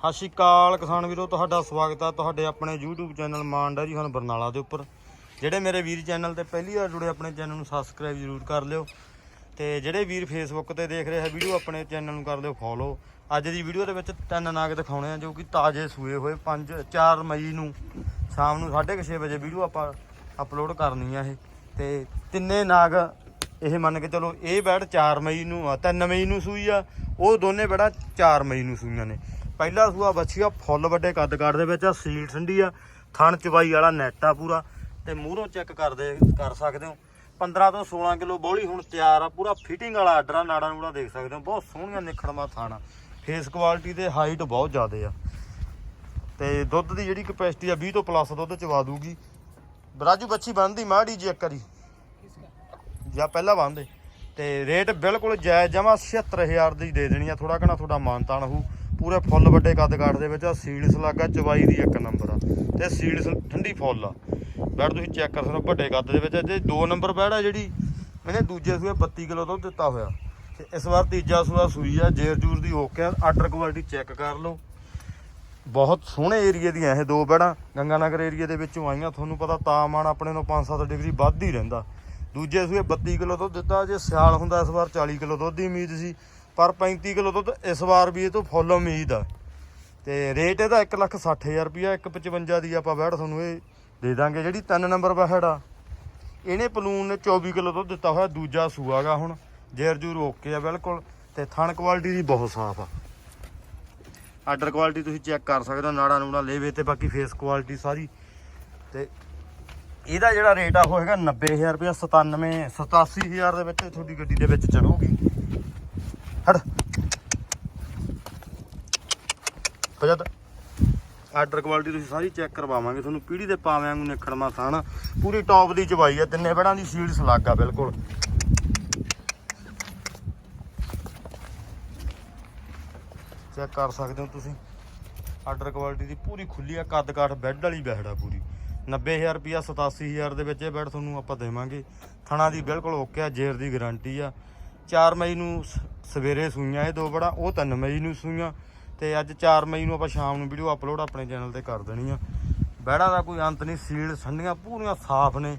ਸਤਿ ਸ਼੍ਰੀ ਅਕਾਲ ਕਿਸਾਨ ਵੀਰੋ, ਤੁਹਾਡਾ ਸਵਾਗਤ ਹੈ ਤੁਹਾਡੇ ਆਪਣੇ YouTube ਚੈਨਲ ਮਾਨ ਡੈਰੀ ਹਨ ਬਰਨਾਲਾ ਦੇ ਉੱਪਰ। ਜਿਹੜੇ ਮੇਰੇ ਵੀਰ ਚੈਨਲ ਤੇ ਪਹਿਲੀ ਵਾਰ ਜੁੜੇ ਆਪਣੇ ਚੈਨਲ ਨੂੰ ਸਬਸਕ੍ਰਾਈਬ ਜ਼ਰੂਰ ਕਰ ਲਿਓ ਤੇ ਜਿਹੜੇ ਵੀਰ Facebook ਤੇ ਦੇਖ ਰਹੇ ਹੈ ਵੀਡੀਓ ਆਪਣੇ ਚੈਨਲ ਨੂੰ ਕਰ ਲਿਓ ਫੋਲੋ ਅੱਜ ਦੀ ਵੀਡੀਓ ਦੇ ਵਿੱਚ ਤਿੰਨ ਨਾਗ ਦਿਖਾਉਣੇ ਆ ਜੋ ਕਿ ਤਾਜ਼ੇ ਸੂਏ ਹੋਏ 5 4 ਮਈ ਨੂੰ ਸ਼ਾਮ ਨੂੰ 6:30 ਵਜੇ ਵੀਡੀਓ ਆਪਾਂ ਅਪਲੋਡ ਕਰਨੀ ਆ ਇਹ। ਤੇ ਤਿੰਨੇ ਨਾਗ ਇਹ ਮੰਨ ਕੇ ਚਲੋ ਇਹ ਬੈੜ 4 ਮਈ ਨੂੰ ਆ 3 ਮਈ ਨੂੰ ਸੂਈ ਆ, ਉਹ ਦੋਨੇ ਬੈੜਾਂ 4 ਮਈ ਨੂੰ ਸੂਈਆਂ ਨੇ। ਪਹਿਲਾ ਸੂਆ ਬੱਚੀ ਆ, ਫੁੱਲ ਵੱਡੇ ਕੱਦ ਕਾਠ ਦੇ ਵਿੱਚ ਆ, ਸੀਲ ਠੰਡੀ ਆ, ਥਣ ਚਵਾਈ ਵਾਲਾ ਨੈਟ ਆ ਪੂਰਾ, ਤੇ ਮੂਹਰੋਂ ਚੈੱਕ ਕਰਦੇ, ਕਰ ਸਕਦੇ ਹੋ। 15 ਤੋਂ 16 ਕਿਲੋ ਬੋਲੀ ਹੁਣ ਤਿਆਰ ਆ, ਪੂਰਾ ਫਿਟਿੰਗ ਵਾਲਾ ਆਰਡਰ ਆ ਨਾੜਾ, ਨੂੜਾ ਦੇਖ ਸਕਦੇ ਹੋ, ਬਹੁਤ ਸੋਹਣੀਆਂ ਨਿਖੜਵਾ ਥਾਣਾ ਫੇਸ ਕੁਆਲਿਟੀ ਤੇ ਹਾਈਟ ਬਹੁਤ ਜ਼ਿਆਦੇ ਆ। ਤੇ ਦੁੱਧ ਦੀ ਜਿਹੜੀ ਕਪੈਸਿਟੀ ਆ 20 ਤੋਂ ਪਲੱਸ ਦੁੱਧ ਚਵਾ ਦੂਗੀ। ਬਰਾਜੂ ਬੱਚੀ ਬੰਨਦੀ ਮਾੜੀ ਜੀ ਇੱਕ ਵਾਰੀ। ਜਾਂ ਪਹਿਲਾਂ ਬੰਨਦੇ ਤੇ ਰੇਟ ਬਿਲਕੁਲ ਜਾਇਜ਼, ਜਮਾ 76000 ਦੀ ਦੇ ਦੇਣੀ ਆ ਥੋੜਾ ਘਣਾ ਤੁਹਾਡਾ ਮਾਨਤਾਨ ਹੋਊ। ਪੂਰੇ ਫੁੱਲ ਵੱਡੇ ਕੱਦ ਕਾਠ ਦੇ ਵਿੱਚ ਆ ਸੀਡਸ ਲੱਗਾ ਚਵਾਈ ਦੀ ਇੱਕ ਨੰਬਰ ਆ। ਤੇ ਸੀਡਸ ਠੰਡੀ ਫੁੱਲ ਆ। ਬੈਡ ਤੁਸੀਂ ਚੈੱਕ ਕਰ ਸਕਦੇ ਹੋ ਵੱਡੇ ਕੱਦ ਦੇ ਵਿੱਚ ਤੇ ਦੋ ਨੰਬਰ ਬੈਡ ਆ ਜਿਹੜੀ, ਇਹਨੇ ਦੂਜੇ ਸੂਏ 32 ਕਿਲੋ ਦੁੱਧ ਦਿੱਤਾ ਹੋਇਆ। ਤੇ ਇਸ ਵਾਰ ਤੀਜਾ ਸੂਆ ਸੂਈ ਆ, ਜੇਰ ਜੂਰ ਦੀ ਓਕੇ ਆ ਆਰਡਰ ਕੁਆਲਿਟੀ ਚੈੱਕ ਕਰ ਲਓ। ਬਹੁਤ ਸੋਹਣੇ ਏਰੀਏ ਦੀਆਂ ਇਹ ਦੋ ਬੈੜਾਂ ਗੰਗਾਨਗਰ ਏਰੀਏ ਦੇ ਵਿੱਚੋਂ ਆਈਆਂ, ਤੁਹਾਨੂੰ ਪਤਾ ਤਾਪਮਾਨ ਆਪਣੇ ਨੂੰ 5-7 ਡਿਗਰੀ ਵੱਧ ਹੀ ਰਹਿੰਦਾ। ਦੂਜੇ ਸੂਏ 32 ਕਿਲੋ ਦੁੱਧ ਦਿੱਤਾ, ਜੇ ਸਿਆਲ ਹੁੰਦਾ ਇਸ ਵਾਰ 40 ਕਿਲੋ ਦੁੱਧ ਦੀ ਉਮੀਦ ਸੀ। ਪਰ 35 ਕਿਲੋ ਦੁੱਧ ਇਸ ਵਾਰ ਵੀ ਇਹ ਤੋਂ ਫੁੱਲ ਉਮੀਦ ਆ। ਤੇ ਰੇਟ ਇਹਦਾ 160000 ਰੁਪਿਆ 155 ਦੀ ਆਪਾਂ ਬੈੜ ਤੁਹਾਨੂੰ ਇਹ ਦੇ ਦਾਂਗੇ। ਜਿਹੜੀ 3 ਨੰਬਰ ਬੈੜ ਆ, ਇਹਨੇ ਪਲੂਨ ਨੇ 24 ਕਿਲੋ ਦੁੱਧ ਦਿੱਤਾ ਹੋਇਆ, ਦੂਜਾ ਸੂਆਗਾ ਹੁਣ, ਜੇਰ ਜੂਰ ਓਕੇ ਆ ਬਿਲਕੁਲ, ਤੇ ਥਣ ਕੁਆਲਿਟੀ ਦੀ ਬਹੁਤ ਸਾਫ਼ ਆ। ਆਰਡਰ ਕੁਆਲਿਟੀ ਤੁਸੀਂ ਚੈੱਕ ਕਰ ਸਕਦੇ ਹੋ, ਨਾੜਾ ਨੂੜਾ ਲੇਵੇ ਤੇ ਬਾਕੀ ਫੇਸ ਕੁਆਲਿਟੀ ਸਾਰੀ। ਤੇ ਇਹਦਾ ਜਿਹੜਾ ਰੇਟ ਆ, ਉਹ ਹੈਗਾ 90000 ਰੁਪਇਆ 97 87000 ਦੇ ਵਿੱਚ ਤੁਹਾਡੀ ਗੱਡੀ ਦੇ ਵਿੱਚ ਚੜੂਗੀ। ਪਜਤ ਆਰਡਰ ਕੁਆਲਿਟੀ ਤੁਸੀਂ ਸਾਰੀ ਚੈੱਕ ਕਰਵਾਵਾਂਗੇ, ਤੁਹਾਨੂੰ ਪੀੜੀ ਦੇ ਪਾਵਿਆਂ ਨੂੰ ਨਿਖੜਮਾ ਥਾਣ ਪੂਰੀ ਟੌਪ ਦੀ ਚਵਾਈ ਆ, ਤਿੰਨੇ ਬੜਾਂ ਦੀ ਸੀਲਸ ਲੱਗਾ ਬਿਲਕੁਲ। ਚੈੱਕ ਕਰ ਸਕਦੇ ਹੋ ਤੁਸੀਂ, ਆਰਡਰ ਕੁਆਲਿਟੀ ਦੀ ਪੂਰੀ ਖੁੱਲੀ ਆ, ਕੱਦ ਕਾਠ ਬੈੱਡ ਵਾਲੀ ਬੈਡ ਆ ਪੂਰੀ। 90000 ਰੁਪਿਆ 87000 ਦੇ ਵਿੱਚ ਇਹ ਬੈਡ ਤੁਹਾਨੂੰ ਆਪਾਂ ਦੇਵਾਂਗੇ। ਥਣਾ ਦੀ ਬਿਲਕੁਲ ਓਕੇ ਆ ਜੇਰ ਦੀ ਗਾਰੰਟੀ ਆ। 4 ਮਈ ਨੂੰ ਸਵੇਰੇ ਸੂਈਆਂ ਇਹ ਦੋ ਬੜਾ, ਉਹ 3 ਮਈ ਨੂੰ ਸੂਈਆਂ। ਤੇ ਅੱਜ 4 ਮਈ ਨੂੰ ਆਪਾਂ ਸ਼ਾਮ ਨੂੰ ਵੀਡੀਓ ਅਪਲੋਡ ਆਪਣੇ ਚੈਨਲ ਤੇ ਕਰ ਦੇਣੀ ਆ। ਬਹਿੜਾ ਦਾ ਕੋਈ ਅੰਤ ਨਹੀਂ, ਸੀਲ ਸੰਡੀਆਂ ਪੂਰੀਆਂ ਸਾਫ਼ ਨੇ।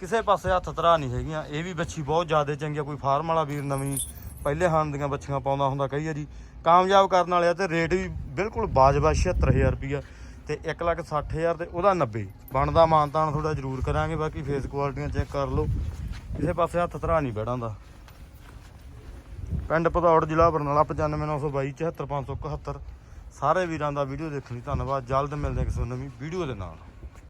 ਕਿਸੇ ਪਾਸੇ ਹੱਥ ਧਰਾ ਨਹੀਂ ਹੈਗੀਆਂ। ਇਹ ਵੀ ਬੱਚੀ ਬਹੁਤ ਜ਼ਿਆਦਾ ਚੰਗੀ ਆ, ਕੋਈ ਫਾਰਮ ਵਾਲਾ ਵੀਰ ਨਵੀਂ ਪਹਿਲੇ ਹਾਨ ਦੀਆਂ ਬੱਚੀਆਂ ਪਾਉਂਦਾ ਹੁੰਦਾ, ਕਈ ਵਾਰੀ ਕਾਮਯਾਬ ਕਰਨ ਵਾਲੇ ਆ ਤੇ ਰੇਟ ਵੀ ਬਿਲਕੁਲ ਬਾਜਬਾ 76000 ਰੁਪਿਆ ਤੇ 160000 ਤੇ ਉਹਦਾ 90 ਬਣਦਾ ਮਾਨਤਾਨ ਥੋੜਾ ਜ਼ਰੂਰ ਕਰਾਂਗੇ, ਬਾਕੀ ਫੇਸ ਕੁਆਲਿਟੀਆਂ ਚੈੱਕ ਕਰ ਲਓ। ਕਿਸੇ ਪਾਸੇ ਹੱਥ ਤਰਾ ਨਹੀਂ ਬੈੜਾਂ ਦਾ। ਪਿੰਡ ਪਧੌੜ ਜ਼ਿਲ੍ਹਾ ਬਰਨਾਲਾ 95922 74571 ਸਾਰੇ ਵੀਰਾਂ ਦਾ ਵੀਡੀਓ ਦੇਖਣ ਲਈ ਧੰਨਵਾਦ। ਜਲਦ ਮਿਲਦੇ ਹਾਂ ਕਿਸੇ ਨਵੀਂ ਵੀਡੀਓ ਦੇ ਨਾਲ।